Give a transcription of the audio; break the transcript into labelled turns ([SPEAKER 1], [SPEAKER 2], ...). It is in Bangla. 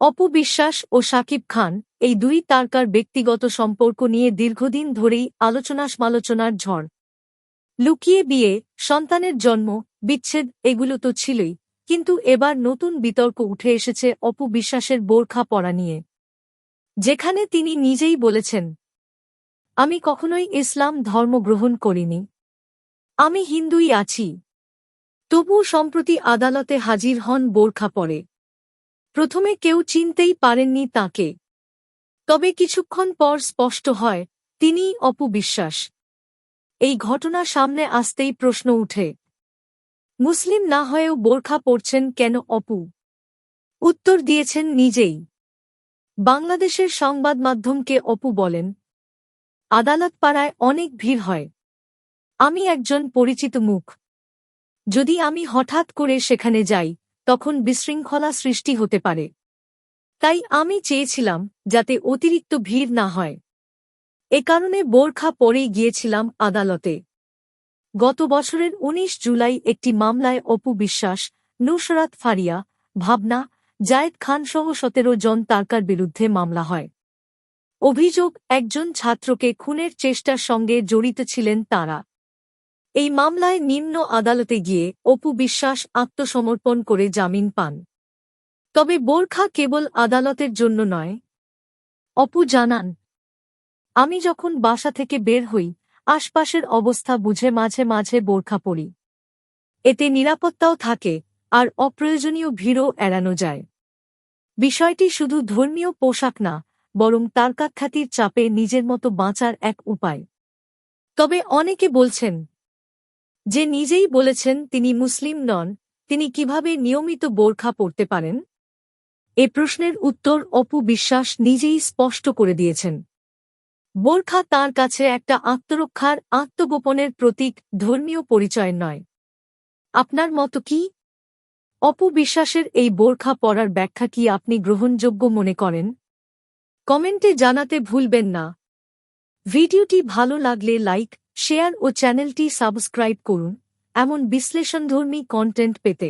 [SPEAKER 1] অপু বিশ্বাস ও সাকিব খান এই দুই তারকার ব্যক্তিগত সম্পর্ক নিয়ে দীর্ঘদিন ধরেই আলোচনা সমালোচনার ঝড়। লুকিয়ে বিয়ে, সন্তানের জন্ম, বিচ্ছেদ এগুলো তো ছিলই, কিন্তু এবার নতুন বিতর্ক উঠে এসেছে অপু বিশ্বাসের বোরখা পরা নিয়ে। যেখানে তিনি নিজেই বলেছেন, আমি কখনোই ইসলাম ধর্ম গ্রহণ করিনি। আমি হিন্দুই আছি। তবু সম্প্রতি আদালতে হাজির হন বোরখা পরে। প্রথমে কেউ চিনতেই পারেননি তাকে। তবে কিছুক্ষণ পর স্পষ্ট হয় তিনিই অপু বিশ্বাস। এই ঘটনা সামনে আসতেই প্রশ্ন উঠে। মুসলিম না হয়েও বোরখা পরছেন কেন অপু? উত্তর দিয়েছেন নিজেই। বাংলাদেশের সংবাদ মাধ্যমকে অপু বলেন আদালত পাড়ায় অনেক ভিড় হয়। আমি একজন পরিচিত মুখ। যদি আমি হঠাৎ করে সেখানে যাই তখন বিশৃঙ্খলা সৃষ্টি হতে পারে। তাই আমি চেয়েছিলাম যাতে অতিরিক্ত ভিড় না হয়। এ কারণে বোরখা পরেই গিয়েছিলাম আদালতে। গত বছরের ১৯ জুলাই একটি মামলায় অপু বিশ্বাস, নুসরাত ফারিয়া, ভাবনা, জায়েদ খানসহ সতেরো জন তারকার বিরুদ্ধে মামলা হয়। অভিযোগ, একজন ছাত্রকে খুনের চেষ্টার সঙ্গে জড়িত ছিলেন তাঁরা। এই মামলায় নিম্ন আদালতে গিয়ে অপু বিশ্বাস আত্মসমর্পণ করে জামিন পান। তবে বোরখা কেবল আদালতের জন্য নয়। অপু জানান, আমি যখন বাসা থেকে বের হই, আশপাশের অবস্থা বুঝে মাঝে মাঝে বোরখা পড়ি এতে নিরাপত্তাও থাকে আর অপ্রয়োজনীয় ভিড়ও এড়ানো যায়। বিষয়টি শুধু ধর্মীয় পোশাক না, বরং তারকাখ্যাতির চাপে নিজের মতো বাঁচার এক উপায়। তবে অনেকে বলছেন যে নিজেই বলেছেন তিনি মুসলিম নন, তিনি কীভাবে নিয়মিত বোরখা পড়তে পারেন? এ প্রশ্নের উত্তর অপু বিশ্বাস নিজেই স্পষ্ট করে দিয়েছেন। বোরখা তার কাছে একটা আত্মরক্ষার, আত্মগোপনের প্রতীক, ধর্মীয় পরিচয় নয়। আপনার মতো কি? অপু বিশ্বাসের এই বোরখা পরার ব্যাখ্যা কি আপনি গ্রহণযোগ্য মনে করেন? কমেন্টে জানাতে ভুলবেন না। ভিডিওটি ভালো লাগলে লাইক শেয়ার ও চ্যানেলটি সাবস্ক্রাইব করুন। এমন বিশ্লেষণধর্মী কন্টেন্ট পেতে